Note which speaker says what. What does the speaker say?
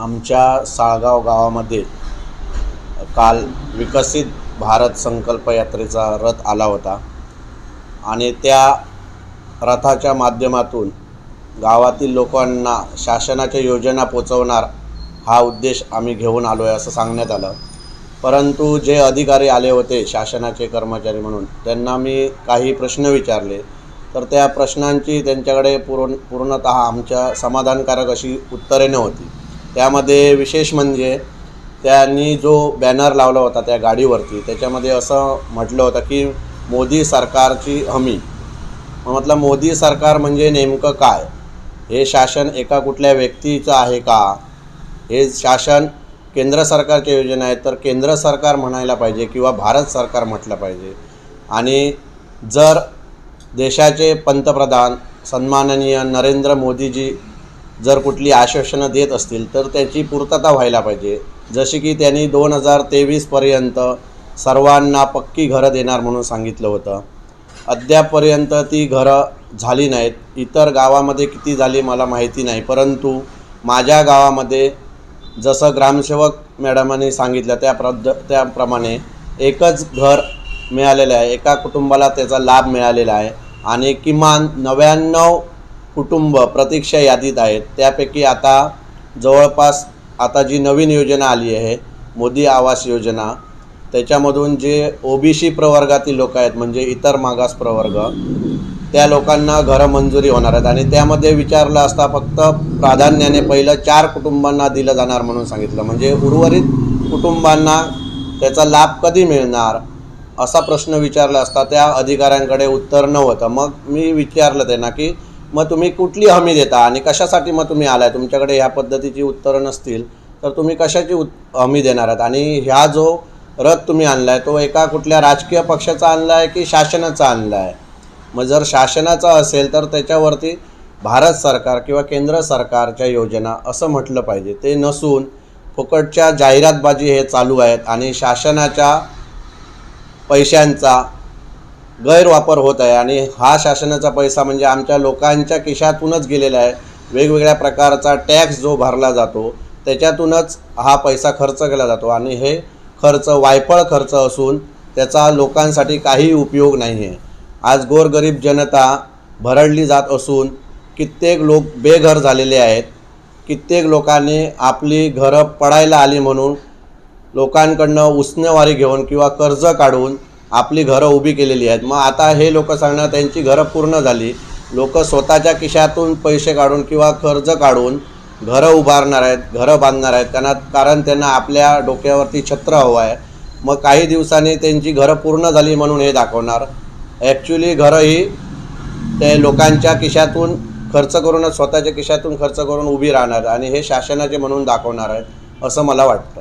Speaker 1: आमच्या साळगाव गावामध्ये काल विकसित भारत संकल्प यात्रेचा रथ आला होता. आणि त्या रथाच्या माध्यमातून गावातील लोकांना शासनाच्या योजना पोचवणार हा उद्देश आम्ही घेऊन आलो आहे असं सांगण्यात आलं. परंतु जे अधिकारी आले होते शासनाचे कर्मचारी म्हणून त्यांना मी काही प्रश्न विचारले. तर त्या प्रश्नांची त्यांच्याकडे पूर्ण पूर्णतः आमच्या समाधानकारक अशी उत्तरे नव्हती. त्यामध्ये विशेष म्हणजे त्यांनी जो बॅनर लावला होता त्या गाडीवरती त्याच्यामध्ये असं म्हटलं होतं की मोदी सरकारची हमी. म्हटलं मोदी सरकार म्हणजे नेमकं काय? हे शासन एका कुठल्या व्यक्तीचं आहे का? हे शासन केंद्र सरकारच्या योजना आहेत तर केंद्र सरकार म्हणायला पाहिजे किंवा भारत सरकार म्हटलं पाहिजे? आणि जर देशाचे पंतप्रधान सन्माननीय नरेंद्र मोदीजी जर कुठली आश्वासनं देत असतील तर त्याची पूर्तता व्हायला पाहिजे. जसे की त्यांनी दोन हजार तेवीसपर्यंत सर्वांना पक्की घरं देणार म्हणून सांगितलं होतं. अद्यापपर्यंत ती घरं झाली नाहीत. इतर गावामध्ये किती झाली मला माहिती नाही. परंतु माझ्या गावामध्ये जसं ग्रामसेवक मॅडमांनी सांगितलं त्या प्रद त्याप्रमाणे एकच घर मिळालेलं आहे. एका कुटुंबाला त्याचा लाभ मिळालेला आहे. आणि किमान नव्याण्णव कुटुंब प्रतीक्षा यादीत आहेत. त्यापैकी आता जवळपास आता जी नवीन योजना आली आहे मोदी आवास योजना त्याच्यामधून जे ओ बी सी प्रवर्गातील लोक आहेत म्हणजे इतर मागास प्रवर्ग त्या लोकांना घरं मंजुरी होणार आहेत. आणि त्यामध्ये विचारलं असता फक्त प्राधान्याने पहिलं चार कुटुंबांना दिलं जाणार म्हणून सांगितलं. म्हणजे उर्वरित कुटुंबांना त्याचा लाभ कधी मिळणार असा प्रश्न विचारला असता त्या अधिकाऱ्यांकडे उत्तर नव्हतं मग मी विचारलं त्यांना की मग तुम्ही कुठली हमी देता आणि कशासाठी मग तुम्ही आलाय? तुमच्याकडे ह्या पद्धतीची उत्तरं नसतील तर तुम्ही कशाची उत हमी देणार आहात? आणि ह्या जो रथ तुम्ही आणला आहे तो एका कुठल्या राजकीय पक्षाचा आणला आहे की शासनाचा आणला आहे मग जर शासनाचा असेल तर त्याच्यावरती भारत सरकार किंवा केंद्र सरकारच्या योजना असं म्हटलं पाहिजे. ते नसून फुकटच्या जाहिरातबाजी हे चालू आहेत आणि शासनाच्या पैशांचा गैरवापर होत आहे आणि हा शासनाचा पैसा म्हणजे आमच्या लोकांच्या खिशातूनच गेलेला आहे. वेगवेगळ्या प्रकारचा टॅक्स जो भरला जातो त्याच्यातूनच हा पैसा खर्च केला जातो. आणि हे खर्च वायफळ खर्च असून त्याचा लोकांसाठी काही उपयोग नाही आहे आज गोरगरीब जनता भरडली जात असून कित्येक लोक बेघर झालेले आहेत. कित्येक लोकांनी आपली घरं पडायला आली म्हणून लोकांकडनं उसनेवारी घेऊन किंवा कर्ज काढून आपली घरं उभी केलेली आहेत. मग आता हे लोक सांगणार त्यांची घरं पूर्ण झाली. लोक स्वतःच्या खिशातून पैसे काढून किंवा कर्ज काढून घरं उभारणार आहेत घरं बांधणार आहेत. त्यांना कारण त्यांना आपल्या डोक्यावरती छत्र हवं आहे. मग काही दिवसांनी त्यांची घरं पूर्ण झाली म्हणून हे दाखवणार. ॲक्च्युली घरं ही ते लोकांच्या खिशातून खर्च करूनच स्वतःच्या खिशातून खर्च करून उभी राहणार आणि हे शासनाचे म्हणून दाखवणार आहेत असं मला वाटतं.